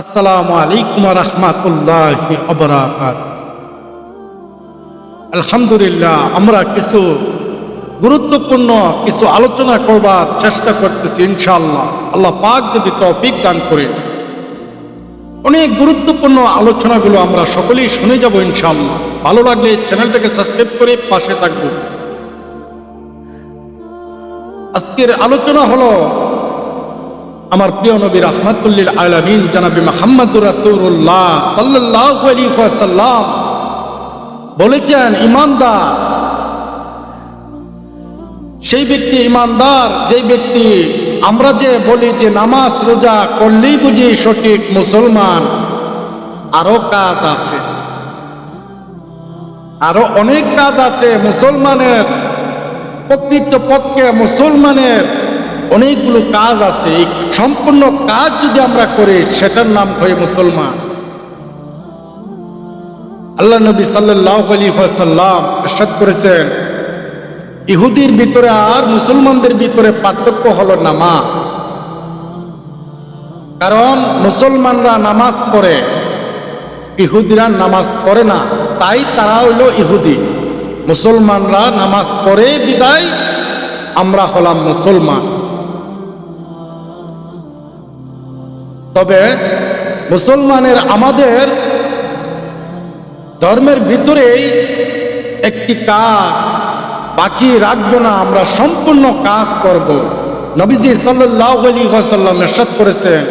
আসসালামু আলাইকুম রহমাতুল্লাহ অবরাকাত আলহামদুলিল্লাহ, আমরা কিছু গুরুত্বপূর্ণ কিছু আলোচনা করবার চেষ্টা করতেছি ইনশাআল্লাহ। আল্লাহ পাক যদি তৌফিক দান করে অনেক গুরুত্বপূর্ণ আলোচনাগুলো আমরা সকলেই শুনে যাব ইনশাআল্লাহ। ভালো লাগলে চ্যানেলটাকে সাবস্ক্রাইব করে পাশে থাকব আজকের আলোচনা হলো আমার প্রিয় নবী রহমাতুল্লিল আলমিন জানাবি মাহমুদুর রাসূলুল্লাহ সাল্লাল্লাহু আলাইহি ওয়াসাল্লাম বলেছেন ইমানদার সেই ব্যক্তি ইমানদার যে ব্যক্তি আমরা যে বলি যে নামাজ রোজা করলেই বুঝি সঠিক মুসলমান। আরও কাজ আছে। আরও অনেক কাজ আছে মুসলমানের প্রকৃত পক্ষে মুসলমানের অনেকগুলো কাজ আছে। এই সম্পূর্ণ কাজ যদি আমরা করি, সেটার নাম হয় মুসলমান। আল্লাহ নবী সাল্লাহ আলী সাল্লাম করেছেন, ইহুদির ভিতরে আর মুসলমানদের ভিতরে পার্থক্য হলো নামাজ। কারণ মুসলমানরা নামাজ পড়ে, ইহুদিরা নামাজ পড়ে না, তাই তারা হইল ইহুদি। মুসলমানরা নামাজ পড়ে, বিদায়, আমরা হলাম মুসলমান। তবে মুসলমানের আমাদের ধর্মের ভিতরেই একটি কাজ বাকি রাখব না, আমরা সম্পূর্ণ কাজ করব। নবীজি ওয়াসাল্লাম এরশাদ করেছেন,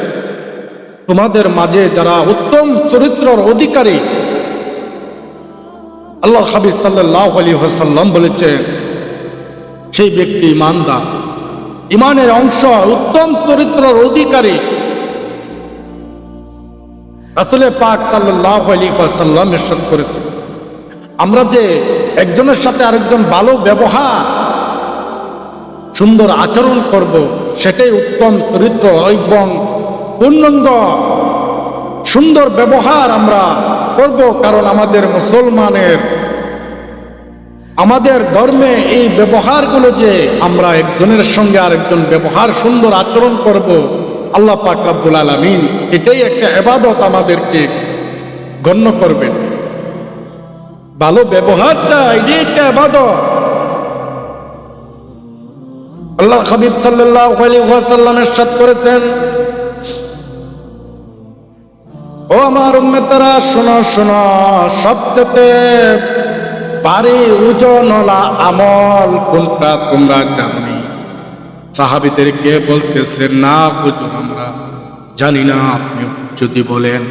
তোমাদের মাঝে যারা উত্তম চরিত্রর অধিকারী আল্লাহ হাবিজ সাল্লাহ আলী ওয়াসাল্লাম বলেছেন, সেই ব্যক্তি ইমানদার। ইমানের অংশ উত্তম চরিত্রর অধিকারী। রাসুলের পাক সাল্লাহ আলী এরশাদ করেছে। আমরা যে একজনের সাথে আরেকজন ভালো ব্যবহার, সুন্দর আচরণ করব, সেটাই উত্তম চরিত্র, এবং পূর্ণাঙ্গ, সুন্দর ব্যবহার আমরা করব, কারণ আমাদের মুসলমানের, আমাদের ধর্মে এই ব্যবহারগুলো যে আমরা একজনের সঙ্গে আরেকজন ব্যবহার, সুন্দর আচরণ করব আল্লাহ পাক রাব্বুল আলামিন এটাই একটা এবাদত আমাদেরকে গণ্য করবেন। ভালো ব্যবহারটা এটাই একটা এবাদত আল্লাহ হাবিব আলাইহি ওয়াসাল্লাম ইরশাদ করেছেন, ও আমার উম্মতেরা, শোনো শোনো, সবচেয়ে পারি ওজনলা আমল কোনটা তোমরা জানি? সাহাবিদেরকে বলতেছে, না হুজুর, আমরা জানি না, আপনি যদি বলেন।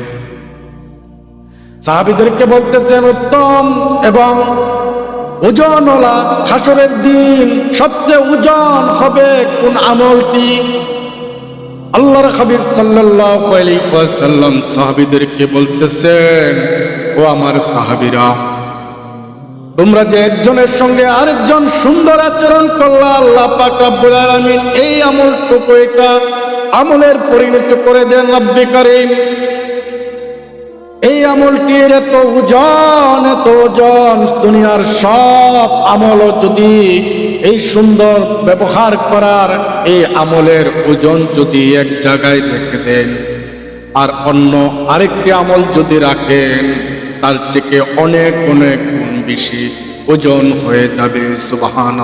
সাহাবিদেরকে বলতেছেন, উত্তম এবং ওজনওয়ালা হাসরের দিন সবচেয়ে ওজন হবে কোন আমলটি? আল্লাহর হাবিব সাল্লাল্লাহু আলাইহি ওয়াসাল্লাম সাহাবীদেরকে বলতেছেন, ও আমার সাহাবীরা তোমরা যে একজনের সঙ্গে আরেকজন সুন্দর আচরণ করলা, আল্লাহ পাক রব্বুল আলামিন এই আমলটুকু এটা আমলের পরিণত করে দেন রব্বে কারীম। এই আমলটির এত ওজন এত ওজন, দুনিয়ার সব আমল যদি এই সুন্দর ব্যবহার করার, এই আমলের ওজন যদি এক জায়গায় রেখে দেন, আর অন্য আরেকটি আমল যদি রাখেন তার থেকে অনেক অনেক গুণ বেশি ওজন হয়ে যাবে সুবাহান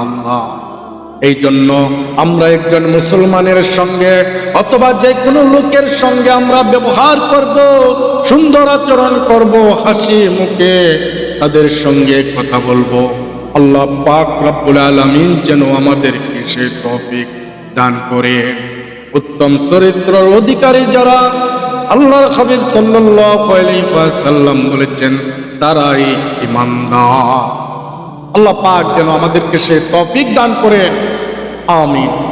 এই জন্য আমরা একজন মুসলমানের সঙ্গে অথবা যে কোনো লোকের সঙ্গে আমরা ব্যবহার করব, সুন্দর আচরণ করব, হাসি মুখে তাদের সঙ্গে কথা বলব। আল্লাহ পাক রব্বুল আলামিন যেন আমাদেরকে সে তৌফিক দান করে উত্তম চরিত্রের অধিকারী যারা আল্লাহর হাবিব সাল্লাম বলেছেন, তারাই ইমানদার। আল্লাহ পাক যেন আমাদেরকে সে তফিক দান করেন। আমিন।